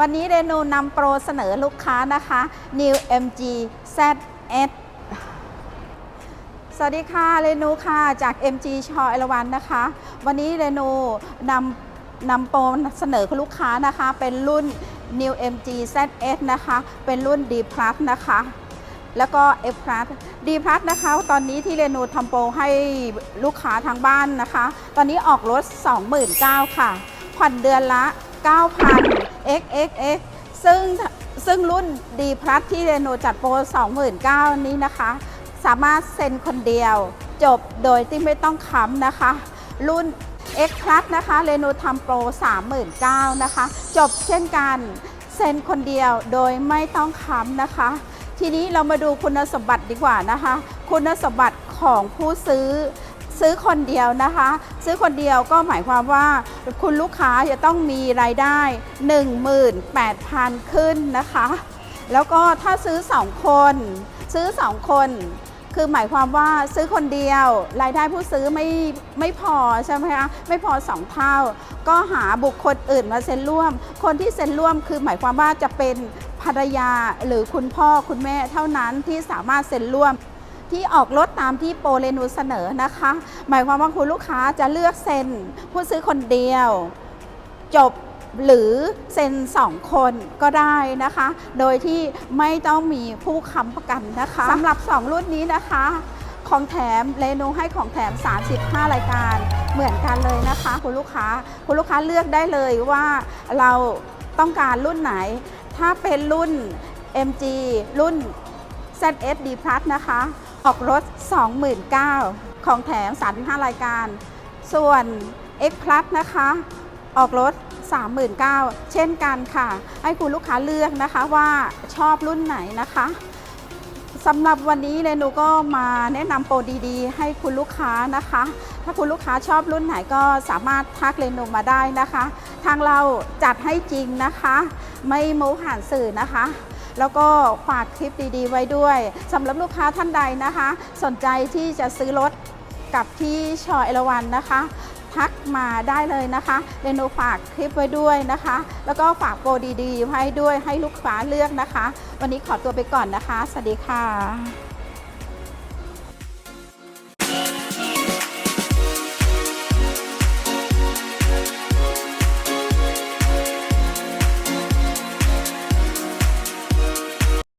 วันนี้เรนูนำโปรเสนอลูกค้านะคะ New MG ZS สวัสดีค่ะ เรนูค่ะ จาก MG ชอเอราวันนะคะ วันนี้เรนูนำนำโปรเสนอลูกค้านะคะ เป็นรุ่น New MG ZS นะคะ เป็นรุ่น D Plus นะคะ แล้วก็ F Plus D Plus นะคะ ตอนนี้ที่เรนูทำโปรให้ลูกค้าทางบ้านนะคะ ตอนนี้ออกรถ 29,000 ค่ะ ผ่อนเดือนละ 9,000 XXX ซึ่งซึ่งรุ่น D Plus ที่เรนูจัดโปร 29,000 นี้นะคะ สามารถเซ็นคนเดียว จบโดยที่ไม่ต้องค้ำนะคะ รุ่น X Plus นะคะเรนูทำโปร 39,000 นะคะ จบเช่นกันเซ็นคนเดียวโดยไม่ต้องค้ำนะคะ ทีนี้เรามาดูคุณสมบัติดีกว่านะคะ คุณสมบัติของผู้ซื้อ ซื้อคนเดียวนะคะ ซื้อคนเดียวก็หมายความว่าคุณลูกค้าจะต้องมีรายได้ 18,000 ขึ้นนะคะ แล้วก็ถ้าซื้อ 2 คน ซื้อ 2 คนคือหมายความว่าซื้อคนเดียว รายได้ผู้ซื้อไม่ไม่พอใช่ไหมคะไม่พอ2เท่า ก็หาบุคคลอื่นมาเซ็นร่วม คนที่เซ็นร่วมคือหมายความว่าจะเป็นภรรยาหรือคุณพ่อคุณแม่เท่านั้นที่สามารถเซ็นร่วม ที่ออกรถตามที่โปรเรนูเสนอนะคะ หมายความว่าคุณลูกค้าจะเลือกเซ็นผู้ซื้อคนเดียว จบหรือเซ็นสองคนก็ได้นะคะ โดยที่ไม่ต้องมีผู้ค้ำประกันนะคะสำหรับ 2 รุ่นนี้นะคะ ของแถมเรนูให้ของแถม 35 รายการเหมือนกันเลยนะคะ คุณลูกค้าคุณลูกค้าเลือกได้เลยว่าเราต้องการรุ่นไหน ถ้าเป็นรุ่น MG รุ่น ZSD Plus นะคะ ออกรถ 29,000ของแถม 35 รายการ ส่วน X Plus นะคะ ออกรถ 39,000เช่นกันค่ะ ให้คุณลูกค้าเลือกนะคะว่าชอบรุ่นไหนนะคะสำหรับวันนี้เรนูก็มาแนะนำโปรดีๆ ให้คุณลูกค้านะคะ ถ้าคุณลูกค้าชอบรุ่นไหนก็สามารถทักเรนูมาได้นะคะ ทางเราจัดให้จริงนะคะ ไม่โม้ผ่านสื่อนะคะ แล้วก็ฝากคลิปดีๆ ไว้ด้วยสำหรับลูกค้าท่านใดนะคะ สนใจที่จะซื้อรถกับที่ชอเอราวันนะคะทักมาได้เลยนะคะเรนูฝากคลิปไว้ด้วยนะคะ แล้วก็ฝากโปรดีๆไว้ด้วยให้ลูกค้าเลือกนะคะ วันนี้ขอตัวไปก่อนนะคะ สวัสดีค่ะ